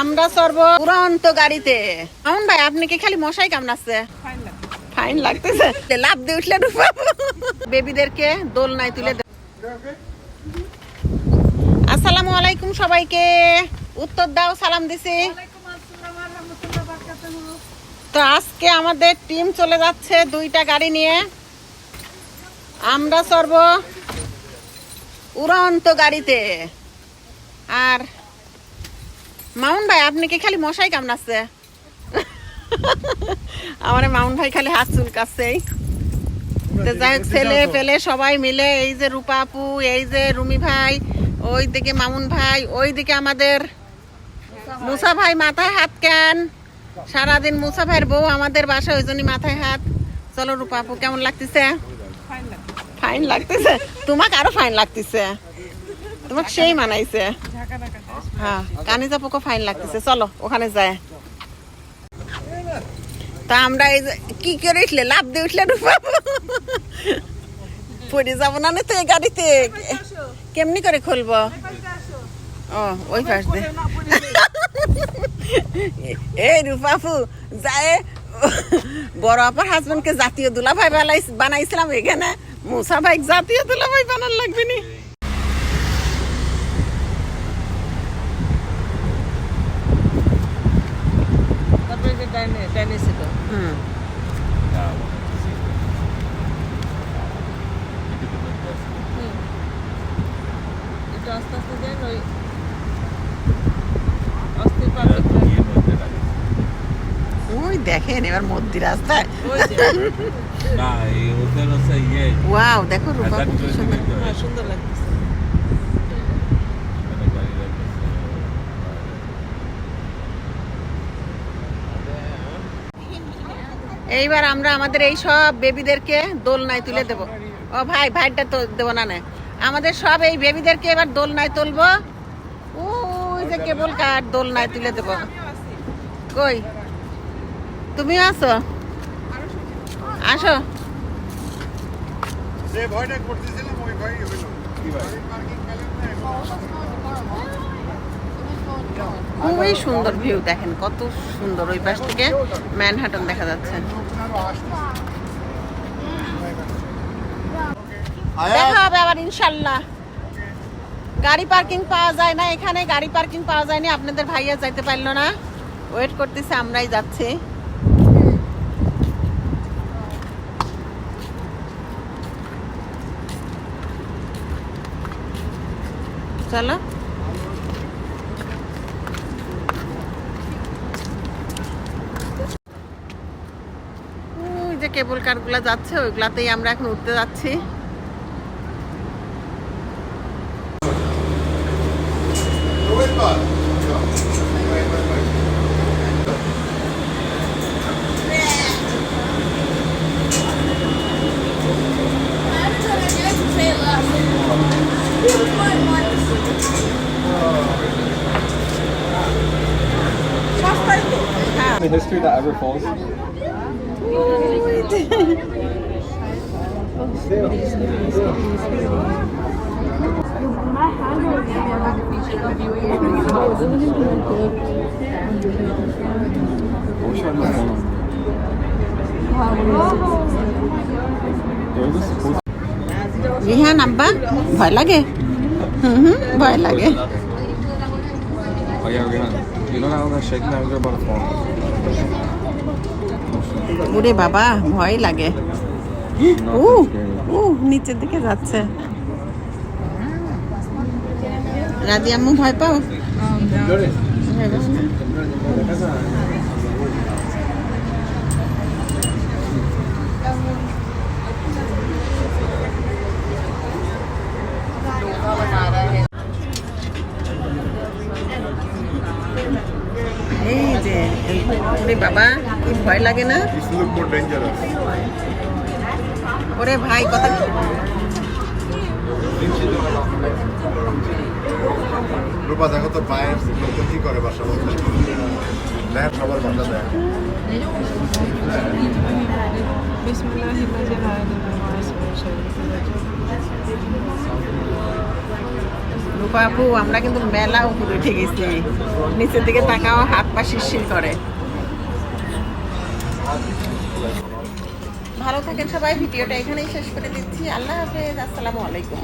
আমরা সর্ব উড়ন্ত গাড়িতে। আমন ভাই, আপনি কি খালি মশাই কামড়াচ্ছে? ফাইন লাগতেছে। লাভ দিয়ে উঠলে ডুবাবো বেবিদেরকে দোল নাই তুলে আসসালামু আলাইকুম সবাইকে। উত্তর দাও, সালাম দিছি। তো আজকে আমাদের টিম চলে যাচ্ছে দুইটা গাড়ি নিয়ে। আমরা সর্ব উড়ন্ত গাড়িতে। আর মামুন ভাই আপনি কি খালি মশাই কামড়াচ্ছে? আমার মামুন ভাই খালি হাত চুলকাচ্ছেই তো যাই হোক ছেলে পেলে সবাই মিলে এই যে রূপা আপু এই যে রুমি ভাই ওই দিকে মামুন ভাই ওই দিকে আমাদের মুসা ভাই মাথায় হাত কেন? সারাদিন মুসা ভাইয়ের বউ আমাদের বাসায় ওই জন্যই মাথায় হাত। চলো রূপা আপু কেমন লাগতেছে? ফাইন লাগতেছে। তোমাকে আরও ফাইন লাগতেছে। তোমাকে সেই মানাইছে। হ্যাঁ কানিজা পোকো ফাইন লাগতেছে, চলো, ওখানে যায়। তা আমরা এই কি করে উঠলে? লাভ দিয়ে উঠলে পড়ে যাব না তো এই গাড়িতে? কেমনি করে খুলবো? ও, ওই পাশ দিয়ে। এই রূপাফু যায়। বড় আপার হাজবেন্ডকে জাতীয় দুলাভাই বানাই- বানাইছিলাম এখানে। মুসা ভাই জাতীয় দুলাভাই বানার লাগবে নি তারপরে যে ডাইনে ডাইনে ছিল হুম একটু আস্তে আস্তে যাই ওই অস্থির পাবলিক ওই দেখেন এবার মধ্যি রাস্তায় ওই যে না এই ওদের হচ্ছে ইয়ে ওয়াও দেখো রূপা হাজার কত করে সুন্দর দিতে হ্যাঁ, হয়। সুন্দর লাগতেছে এইবার আমরা আমাদের এই সব বেবিদেরকে দোলনায় তুলে দেব। ও ভাই ভাইটা তো দেবো না না। আমাদের সব এই বেবিদেরকে এবার দোলনায় তুলবো। ওই যে কেবল কার দোলনায় তুলে দেব। কই? তুমি আসো? আসো। যে ভয়টা করতেছিলাম ওই ভয়ই হইল। কি ভাই? খুবই সুন্দর ভিউ দেখেন কত সুন্দর। ওই পাশ থেকে ম্যানহাটন দেখা যাচ্ছে। দেখা হবে আবার ইনশাল্লাহ গাড়ি পার্কিং পাওয়া যায় না এখানে গাড়ি পার্কিং পাওয়া যায়নি আপনাদের ভাইয়া যাইতে পারল না। ওয়েট করতেছে আমরাই যাচ্ছি। চলো ওই যে কেবল কারগুলা যাচ্ছে ওইগুলাতেই আমরা এখন উঠতে যাচ্ছি হ্যাঁ the history that ever falls? What's your phone on? There was supposed Rihan আব্বা ভয় লাগে হুম হুম ভয় লাগে Oh yeah, we're gonna. You know how that shaking that we're about to fall. ওরে বাবা, ভয় লাগে। ও ও নিচের দিকে যাচ্ছে। রাজি আম্মু, ভয় পাও? এই যে বাবা। ভয় লাগে না. ওরে ভাই কথা রূপা দেখো তো পায়ের লোক কি করে বাসা বলতে দেখ সবার বাসা দেখ রূপা আপু আমরা কিন্তু মেলা উপরে উঠে গেছি। নিচের দিকে তাকাও হাত পা শিরশির করে। ভালো থাকেন সবাই ভিডিওটা এখানেই শেষ করে দিচ্ছি। আল্লাহ হাফেজ আসসালামু আলাইকুম।